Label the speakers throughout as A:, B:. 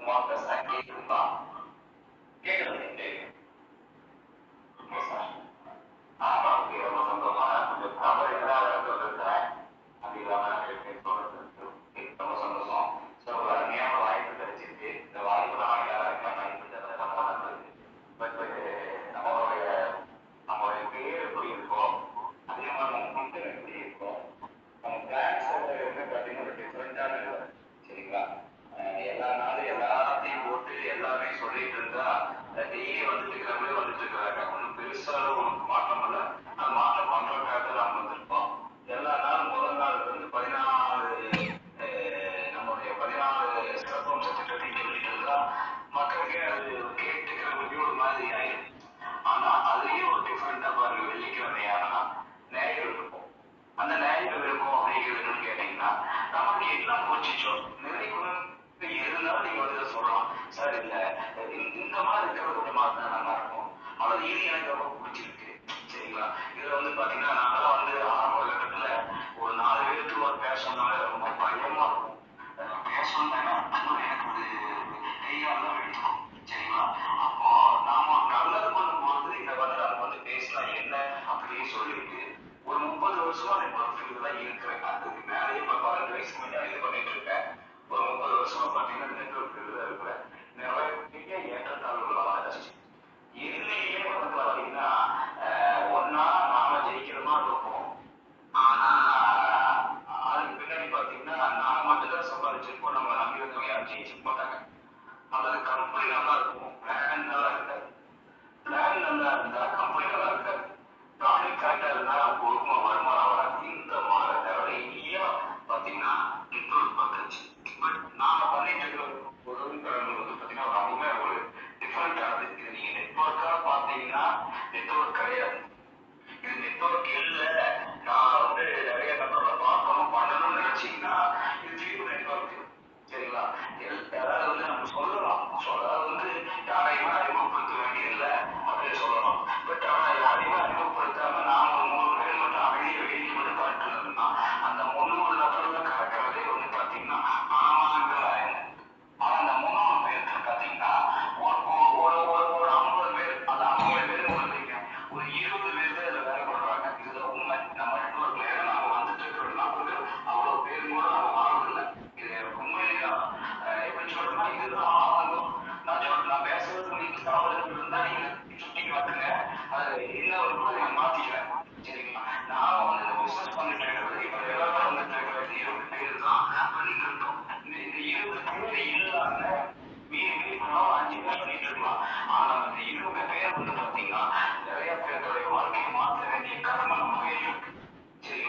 A: Kumar Kasaki Bob.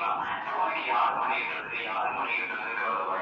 A: சரிங்களா வாழ்க்கை யார் பண்ணிடுறது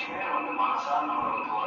A: அந்த அஞ்சு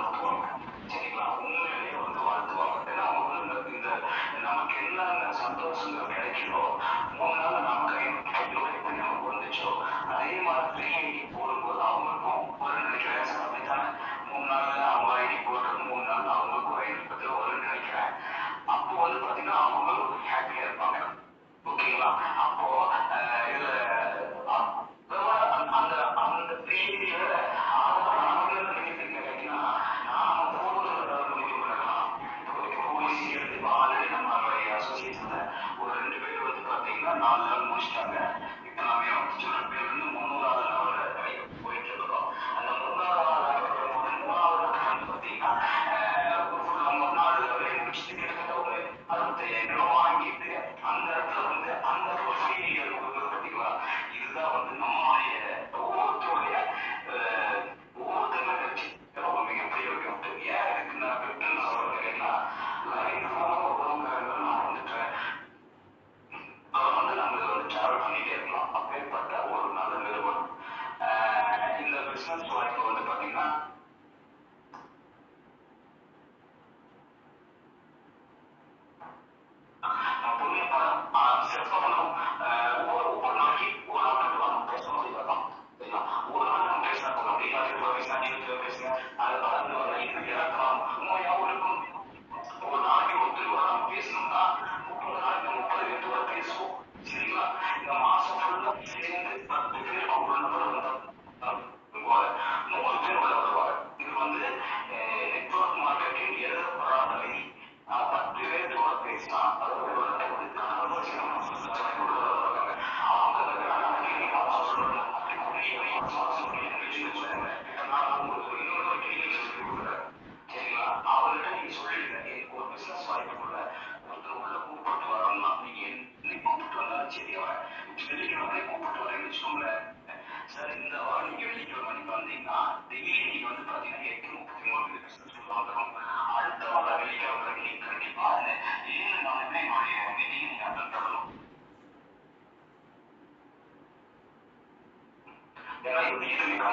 A: அப்படின்னு சொல்லிட்டு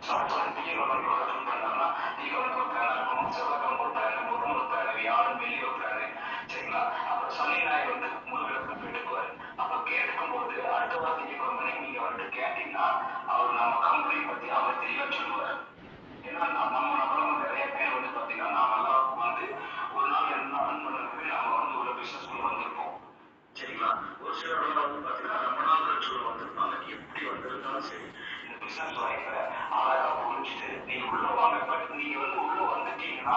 A: சாப்பிட்டு பிசினஸ் லைஃப்பை அழகாக புரிஞ்சுட்டு நீங்க உள்ள வாங்க நீங்க வந்து உள்ள வந்துட்டீங்கன்னா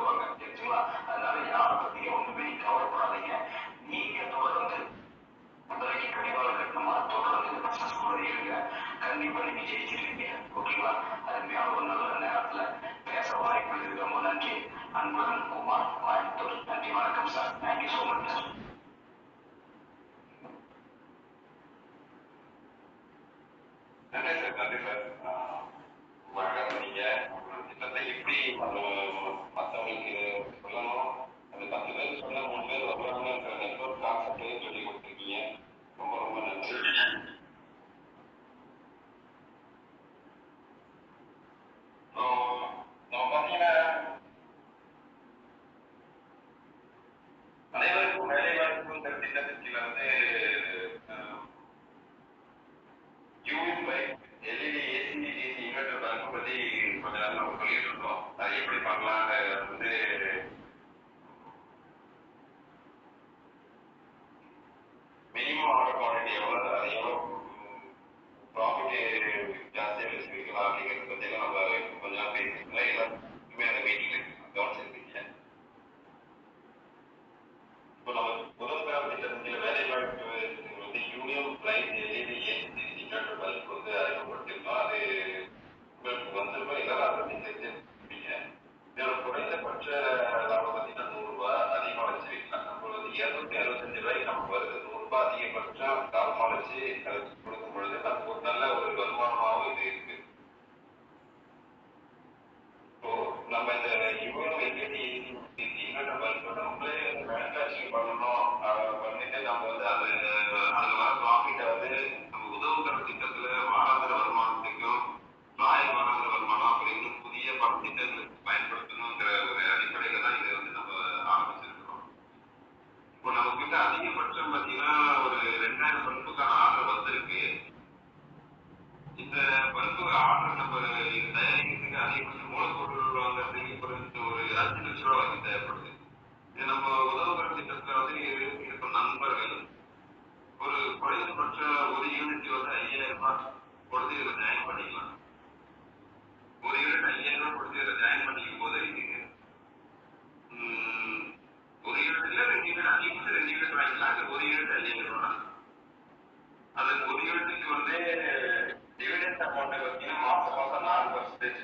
B: டிவிடெண்ட் அமௌண்ட் பார்த்தீங்கன்னா மாசம் மாசம் நாலு பர்சன்டேஜ்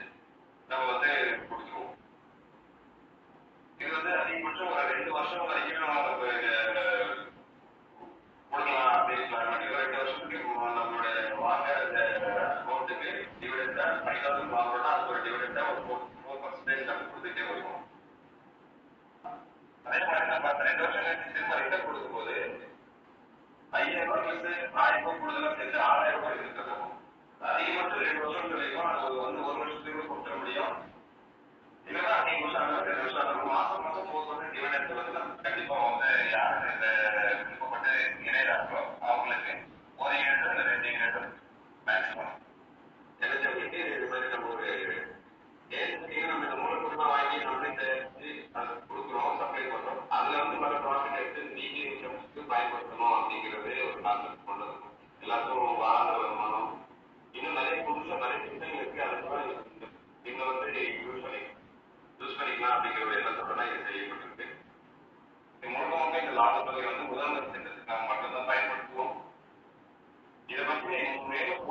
B: நம்ம வந்து கொடுத்துருவோம் இது வந்து அதிகபட்சம் ஒரு ரெண்டு வருஷம் வரைக்கும் நம்ம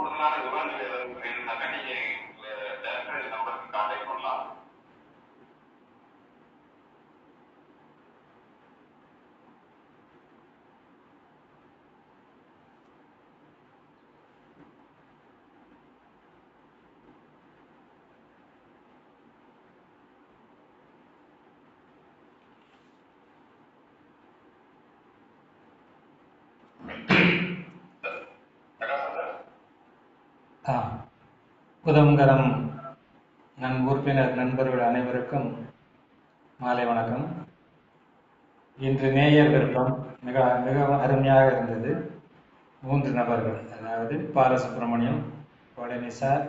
B: Gobierno
C: ஆ. நன் உறுப்பினர் நண்பர்கள் அனைவருக்கும் மாலை வணக்கம். இன்று நேயர் விருப்பம் மிக மிகவும் அருமையாக இருந்தது. மூன்று நபர்கள் அதாவது பாலசுப்ரமணியம் பழனி சார்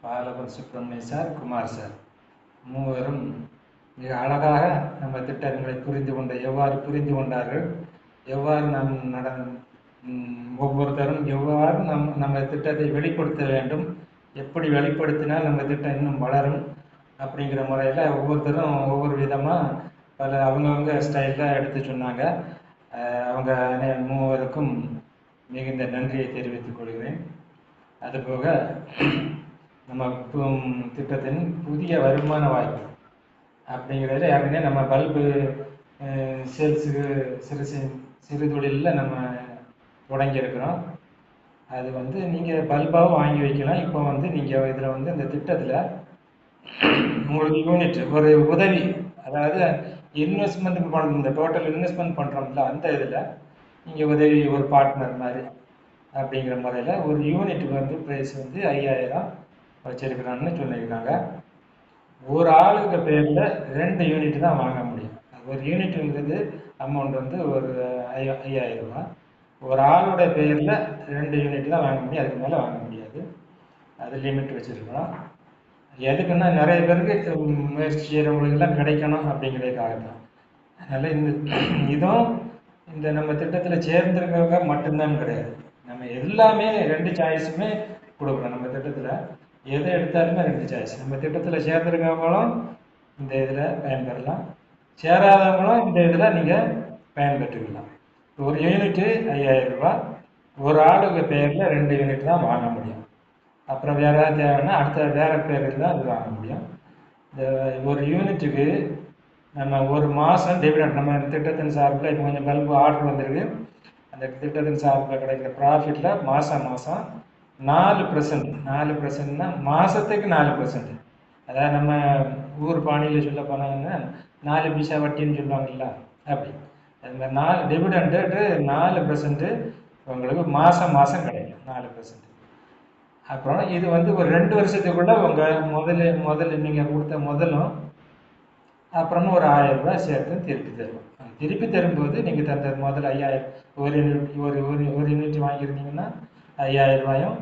C: பாலபன் சுப்பிரமணிய சார் குமார் சார். மூவரும் மிக அழகாக நம்ம திட்டங்களை புரிந்து கொண்ட எவ்வாறு புரிந்து கொண்டார்கள் எவ்வாறு நம் நட ஒவ்வொருத்தரும் எவ்வாறு நம் நம்ம திட்டத்தை வெளிப்படுத்த வேண்டும் எப்படி வெளிப்படுத்தினால் நம்ம திட்டம் இன்னும் வளரும் அப்படிங்கிற முறையில் ஒவ்வொருத்தரும் ஒவ்வொரு விதமாக பல அவங்கவுங்க ஸ்டைலில் எடுத்து சொன்னாங்க. அவங்க மூவருக்கும் மிகுந்த நன்றியை தெரிவித்துக் கொள்கிறேன். அதுபோக நம்ம திட்டத்தின் புதிய வருமான வாய்ப்பு அப்படிங்கிறதுல ஏற்கனவே நம்ம பல்பு சேல்ஸுக்கு சிறு சிறு தொழிலில் நம்ம தொடங்கியிருக்கிறோம். அது வந்து நீங்கள் பல்பாகவும் வாங்கி வைக்கலாம். இப்போ வந்து நீங்கள் இதில் வந்து இந்த திட்டத்தில் உங்களுக்கு யூனிட் ஒரு உதவி அதாவது இன்வெஸ்ட்மெண்ட் பண்ணுற இந்த டோட்டல் இன்வெஸ்ட்மெண்ட் பண்ணுறோம்ல அந்த இதில் நீங்கள் உதவி ஒரு பார்ட்னர் மாதிரி அப்படிங்கிற முறையில் ஒரு யூனிட்டுக்கு வந்து ப்ரைஸ் வந்து ஐயாயிரம் வச்சுருக்கிறான்னு சொல்லியிருக்காங்க. ஒரு ஆளுக்கு பேரில் ரெண்டு யூனிட் தான் வாங்க முடியும். ஒரு யூனிட்டுங்கிறது அமௌண்ட் வந்து ஒரு ஐயா ஐயாயிரம் ரூபா ஒரு ஆளுடைய பேரில் ரெண்டு யூனிட் தான் வாங்க முடியும் அதுக்கு மேலே வாங்க முடியாது. அது லிமிட் வச்சுருக்கோம் எதுக்குன்னா நிறைய பேருக்கு முயற்சி செய்கிறவங்களுக்கெல்லாம் கிடைக்கணும் அப்படிங்கிறதுக்காக தான் அதனால் இந்த இதுவும் இந்த நம்ம திட்டத்தில் சேர்ந்திருக்கவங்க மட்டும்தான் கிடையாது. நம்ம எல்லாமே ரெண்டு சாய்ஸுமே கொடுக்குறோம் நம்ம திட்டத்தில். எதை எடுத்தாலுமே ரெண்டு சாய்ஸ் நம்ம திட்டத்தில் சேர்ந்திருக்கவங்களும் இந்த இதில் பயன்பெறலாம். சேராதவங்களும் இந்த இதில் நீங்கள் பயன்பெற்றுக்கலாம். ஒரு யூனிட்டு ஐயாயிரம் ரூபாய். ஒரு ஆளுக்கு பேரில் ரெண்டு யூனிட் தான் வாங்க முடியும். அப்புறம் வேறு ஏதாவது தேவைன்னா அடுத்த வேறு பேரில் தான் அது வாங்க முடியும். இந்த ஒரு யூனிட்டுக்கு நம்ம ஒரு மாதம் டிவிடெண்ட் நம்ம திட்டத்தின் சார்பில் இப்போ கொஞ்சம் பல்பு ஆர்டர் வந்திருக்கு. அந்த திட்டத்தின் சார்பில் கிடைக்கிற ப்ராஃபிட்டில் மாதம் மாதம் நாலு பர்சன்ட் நாலு பர்சன்ட்னா மாதத்துக்கு நாலு பர்சன்ட் அதாவது நம்ம ஊர் பாணியில் சொல்ல போனாங்கன்னா நாலு பைசா வட்டின்னு சொல்லுவாங்கல்ல அப்படி. அது மாதிரி நாலு டிவிடெண்ட்டு நாலு பர்சன்ட்டு உங்களுக்கு மாதம் மாதம் கிடைக்கும். நாலு பர்சன்ட் அப்புறம் இது வந்து ஒரு ரெண்டு வருஷத்துக்குள்ள உங்கள் முதல்ல முதல்ல நீங்கள் கொடுத்த முதலும் அப்புறமா ஒரு ஆயிரம் ரூபாய் சேர்த்து திருப்பி தருவோம். திருப்பி தரும்போது நீங்கள் தந்த முதல்ல ஐயாயிரம் ஒரு யூனிட் ஒரு ஒரு ஒரு யூனிட் வாங்கியிருந்தீங்கன்னா ஐயாயிரம் ரூபாயும்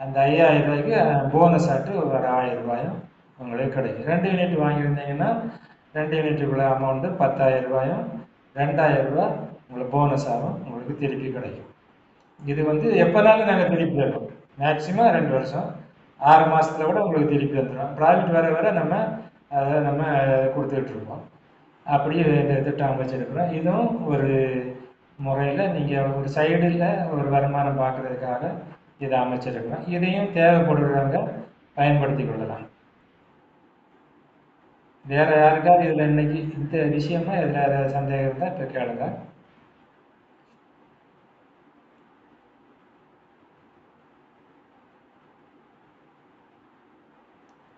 C: அந்த ஐயாயிரம் ரூபாய்க்கு போனஸ் ஆட்டு ஒரு ஆயிரம் ரூபாயும் உங்களுக்கு கிடைக்கும். ரெண்டு யூனிட் வாங்கியிருந்தீங்கன்னா ரெண்டு யூனிட்டுக்குள்ள அமௌண்ட்டு பத்தாயிரம் ரூபாயும் ரெண்டாயிரம் ரூபா உங்களுக்கு போனஸ் ஆகும் உங்களுக்கு திருப்பி கிடைக்கும். இது வந்து எப்போனாலும் நாங்கள் திருப்பி தருவோம். மேக்சிமம் ரெண்டு வருஷம். ஆறு மாதத்தில் கூட உங்களுக்கு திருப்பி வந்துடும் ப்ராஃபிட் வர வர நம்ம அதை நம்ம கொடுத்துக்கிட்டு இருக்கோம். அப்படியே இந்த திட்டம் அமைச்சிருக்கிறோம். இதுவும் ஒரு முறையில் நீங்கள் ஒரு சைடில் ஒரு வருமானம் பார்க்கறதுக்காக இதை அமைச்சிருக்கிறோம். இதையும் தேவைப்படுறவங்க பயன்படுத்தி கொள்ளலாம். வேற யாருக்காவது இதில் இன்னைக்கு இந்த விஷயமா இதில் ஏதாவது சந்தேகம் இருந்தால் இப்போ கேளுங்க.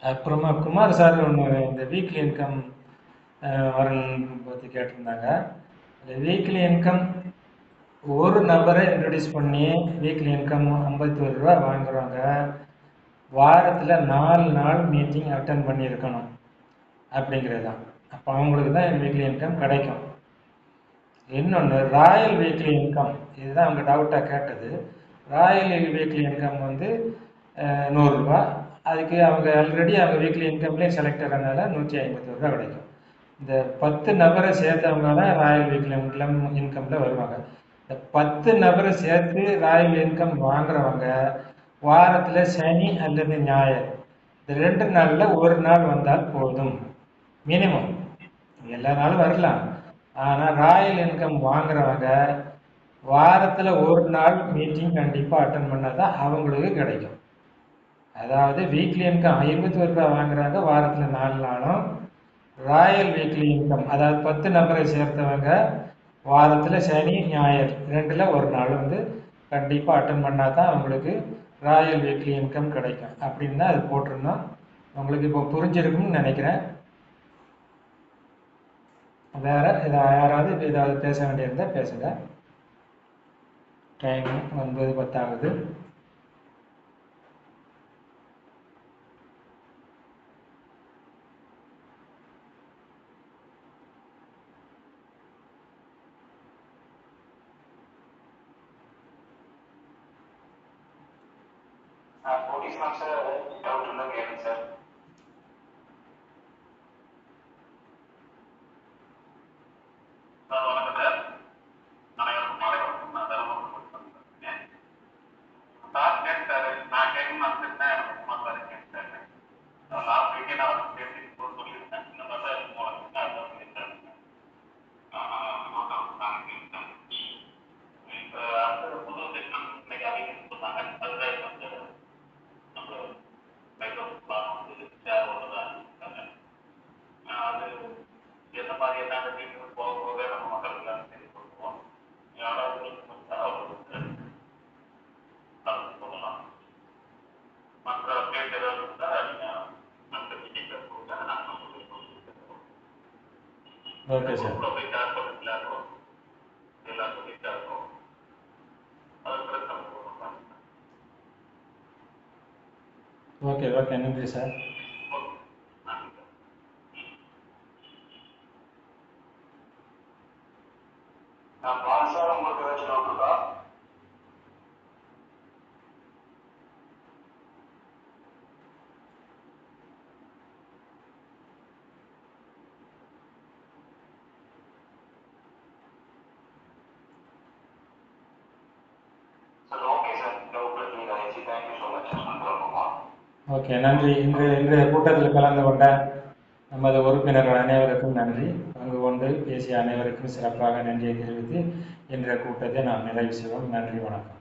C: அப்புறமா குமார் சார் ஒன்று இந்த வீக்லி இன்கம் வரணும் பற்றி கேட்டிருந்தாங்க. இந்த வீக்லி இன்கம் ஒரு நபரை இன்ட்ரடியூஸ் பண்ணி வீக்லி இன்கம் ஐம்பத்தி ஒரு ரூபா வாங்குறாங்க. வாரத்தில் நாலு நாள் மீட்டிங் அட்டன் பண்ணியிருக்கணும். அப்படிங்கிறது தான் அப்போ அவங்களுக்கு தான் வீக்லி இன்கம் கிடைக்கும். இன்னொன்று ராயல் வீக்லி இன்கம் இதுதான் அவங்க டவுட்டாக கேட்டது. ராயல் வீக்லி இன்கம் வந்து நூறுரூவா அதுக்கு அவங்க ஆல்ரெடி அவங்க வீக்லி இன்கம்லேயும் செலக்ட் ஆகிறதுனால நூற்றி ஐம்பது ரூபா கிடைக்கும். இந்த பத்து நபரை சேர்த்தவங்க தான் ராயல் வீக்லி இன்கம் இன்கமில் வருவாங்க. இந்த பத்து நபரை சேர்த்து ராயல் இன்கம் வாங்குறவங்க வாரத்தில் சனி அல்லது ஞாயிறு. இந்த ரெண்டு நாளில் ஒரு நாள் வந்தால் போதும். மினிமம் எல்லா நாளும் வரலாம். ஆனால் ராயல் இன்கம் வாங்குறவங்க வாரத்தில் ஒரு நாள் மீட்டிங் கண்டிப்பாக அட்டன் பண்ணால் தான் அவங்களுக்கு கிடைக்கும். அதாவது வீக்லி இன்கம் ஐம்பத்தி ஒரு ரூபா வாங்குறாங்க வாரத்தில் நாலு நாளும். ராயல் வீக்லி இன்கம் அதாவது பத்து நபரை சேர்த்தவங்க வாரத்தில் சனி ஞாயிறு ரெண்டில் ஒரு நாள் வந்து கண்டிப்பாக அட்டன் பண்ணால் தான் அவங்களுக்கு ராயல் வீக்லி இன்கம் கிடைக்கும். அப்படின்னு தான் அது போட்டிருந்தோம். உங்களுக்கு இப்போ புரிஞ்சிருக்கும்னு நினைக்கிறேன். வேற இதை யாராவது இப்போ ஏதாவது பேச வேண்டியிருந்தால் பேசுங்க. டைம் ஒன்பது பத்தாவது
D: போலீஸ் சார் டவுட் இருந்தால் கேளுங்க சார் வணக்கம் சார் அனைவருக்கும் மாலை வணக்கம் நான் தருமபுரம் பேசுறேன். சார் கேட்டாரு நான் கேட்கணும் நினைச்சிருந்தேன் எனக்கு சும்மா சார் கேட்டாரு லாஸ்ட் வீக்கே நான் வந்து பேசி சொல்லியிருந்தேன் இந்த மாதிரி தான் இருக்கும் உனக்கு நான் அதான் சொல்லியிருந்தேன் இப்போ அடுத்தது புது திட்டம் இன்னைக்கு அவங்க சொன்னாங்க அதுதான் இப்போ வந்து நம்ம மைக்ரோசாஃப்ட் வந்து ஷேர் ஓடுறதா இருக்காங்க அது எந்த மாதிரி என்ன டீட்டெயில்ஸ் போக போக நம்ம மக்களுக்கு எல்லாம் தெரிய கொடுப்போம் யாராவது இருந்தா அவங்களுக்கு கலந்து சொல்லலாம் மற்ற அப்டேட் ஏதாவது இருந்தா நீங்க மற்ற டீட்டெயில்ஸ் கொடுத்தா நாங்கள் உங்களுக்கு கொடுத்துருக்கோம்
C: ஓகே சார்
D: குரூப்ல போய் ஷேர் பண்ணல எல்லாரும் எல்லாரும் சொல்லிட்டா இருக்கோம் அது பிரச்சனை கொடுக்கணும்
C: ஓகே ஓகே நன்றி சார்
D: நான் சார் உங்களுக்கு ஏதாச்சும் டவுட் இருக்கா sir okay sir doubt clear ஆயிடுச்சு thank you so much sir
C: okay நன்றி. இன்று இன்றைய கூட்டத்தில் கலந்து கொண்ட நமது உறுப்பினர்கள் அனைவருக்கும் நன்றி. பங்கு கொண்டு பேசிய அனைவருக்கும் சிறப்பாக நன்றியை தெரிவித்து இன்றைய கூட்டத்தை நாம் நிறைவு செய்வோம். நன்றி வணக்கம்.